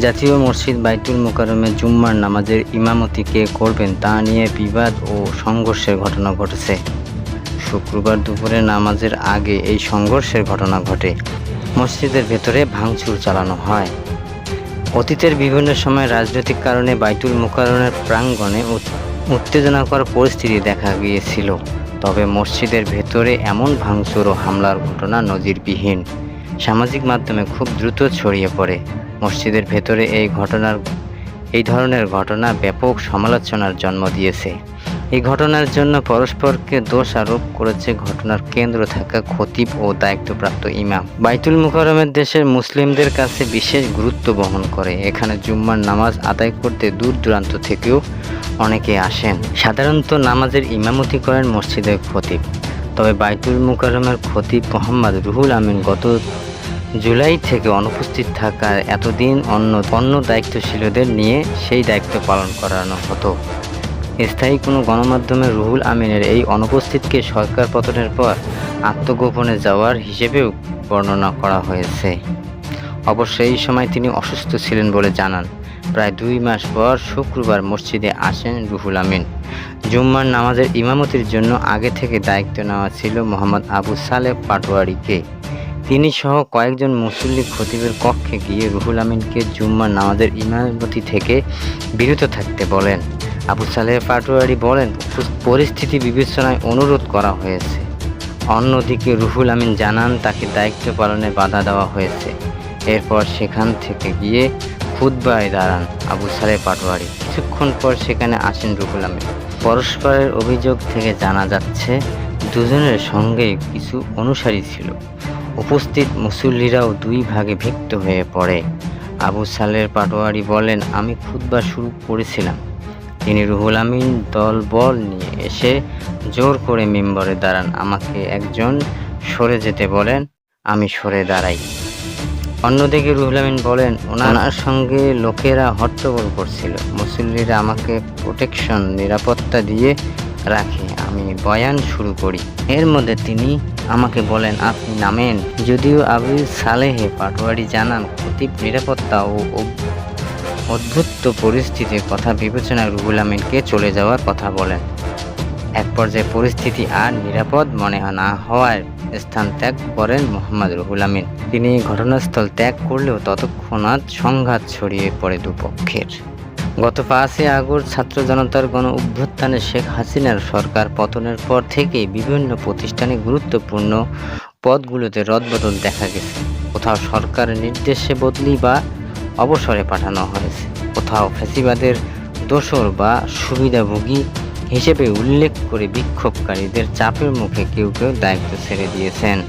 জাতীয় মসজিদ বাইতুল মোকারমে জুম্মার নামাজের ইমামতি কে করবেন তা নিয়ে বিবাদ ও সংঘর্ষের ঘটনা ঘটেছে। শুক্রবার দুপুরে নামাজের আগে এই সংঘর্ষের ঘটনা ঘটে। মসজিদের ভেতরে ভাঙচুর চালানো হয়। অতীতের বিভিন্ন সময় রাজনৈতিক কারণে বাইতুল মোকাররমের প্রাঙ্গণে উত- উত্তেজনাকর পরিস্থিতি দেখা গিয়েছিল। তবে মসজিদের ভেতরে এমন ভাঙচুর ও হামলার ঘটনা নজিরবিহীন। সামাজিক মাধ্যমে খুব দ্রুত ছড়িয়ে পড়ে। মসজিদের ভেতরে এই ঘটনার, এই ধরনের ঘটনা ব্যাপক সমালোচনার জন্ম দিয়েছে। এই ঘটনার জন্য পরস্পরকে দোষ আরোপ করেছে ঘটনার কেন্দ্র থাকা খতিব ও দায়িত্বপ্রাপ্ত ইমাম। বাইতুল মুকাররমের দেশের মুসলিমদের কাছে বিশেষ গুরুত্ব বহন করে। এখানে জুম্মার নামাজ আদায় করতে দূর দূরান্ত থেকেও অনেকে আসেন। সাধারণত নামাজের ইমামতি করেন মসজিদের খতিব। তবে বাইতুল মুকাররমের খতিব মোহাম্মদ রুহুল আমিন গত জুলাই থেকে অনুপস্থিত থাকার এতদিন অন্য অন্য দায়িত্বশীলদের নিয়ে সেই দায়িত্ব পালন করানো হতো। স্থায়ী কোনো গণমাধ্যমে রুহুল আমিনের এই অনুপস্থিতকে সরকার পতনের পর আত্মগোপনে যাওয়ার হিসেবেও বর্ণনা করা হয়েছে। অবশ্য এই সময় তিনি অসুস্থ ছিলেন বলে জানান। প্রায় দুই মাস পর শুক্রবার মসজিদে আসেন রুহুল আমিন। জুম্মার নামাজের ইমামতির জন্য আগে থেকে দায়িত্ব নেওয়া ছিল মোহাম্মদ আবু সালেহ পাটোয়ারিকে। তিনি সহ কয়েকজন মুসল্লি খতিবের কক্ষে গিয়ে রুহুল আমিনকে জুম্মার নামাজের ইমামতি থেকে বিরত থাকতে বলেন। আবু সালেহ পাটোয়ারি বলেন পরিস্থিতি বিবেচনায় অনুরোধ করা হয়েছে। অন্যদিকে রুহুল আমিন জানান, তাকে দায়িত্ব পালনে বাধা দেওয়া হয়েছে। এরপর সেখান থেকে গিয়ে খুদ্বায় দাঁড়ান আবু সালেহ পাটোয়ারি। কিছুক্ষণ পর সেখানে আসেন রুহুল আমিন। পরস্পরের অভিযোগ থেকে জানা যাচ্ছে, দুজনের সঙ্গেই কিছু অনুসারী ছিল। উপস্থিত মুসল্লিরাও দুই ভাগে ভিক্ত হয়ে পড়ে। আবু সালের পাটোয়ারি বলেন, আমি খুতবা শুরু করেছিলাম। তিনি রুহুল আমিন দল বল নিয়ে এসে জোর করে মেম্বরে দাঁড়ান। আমাকে একজন সরে যেতে বলেন, আমি সরে দাঁড়াই। অন্যদিকে রুহুল আমিন বলেন, ওনার সঙ্গে লোকেরা হট্টগোল করছিল। মুসল্লিরা আমাকে প্রোটেকশন নিরাপত্তা দিয়ে রাখে। আমি বয়ান শুরু করি। এর মধ্যে তিনি আমাকে বলেন, আপনি নামেন। যদিও আবুল সালেহে পাটোয়ারি জানান খতিব নিরাপত্তা ও অদ্ভুত পরিস্থিতির কথা বিবেচনায় রুহুল আমিনকে চলে যাওয়ার কথা বলেন। এক পর্যায়ে পরিস্থিতি আর নিরাপদ মনে না হওয়ার স্থান ত্যাগ করেন মোহাম্মদ রুহুল আমিন। তিনি ঘটনাস্থল ত্যাগ করলেও ততক্ষণাৎ সংঘাত ছড়িয়ে পড়ে দুপক্ষের। গত পাঁচই আগস্ট ছাত্র জনতার গণ অভ্যুত্থানে শেখ হাসিনার সরকার পতনের পর থেকে বিভিন্ন প্রতিষ্ঠানে গুরুত্বপূর্ণ পদগুলোতে রদবদল দেখা গেছে। কোথাও সরকারের নির্দেশে বদলি বা অবসরে পাঠানো হয়েছে। কোথাও ফ্যাসিবাদের দোষর বা সুবিধাভোগী হিসেবে উল্লেখ করে বিক্ষোভকারীদের চাপের মুখে কেউ কেউ দায়িত্ব ছেড়ে দিয়েছেন।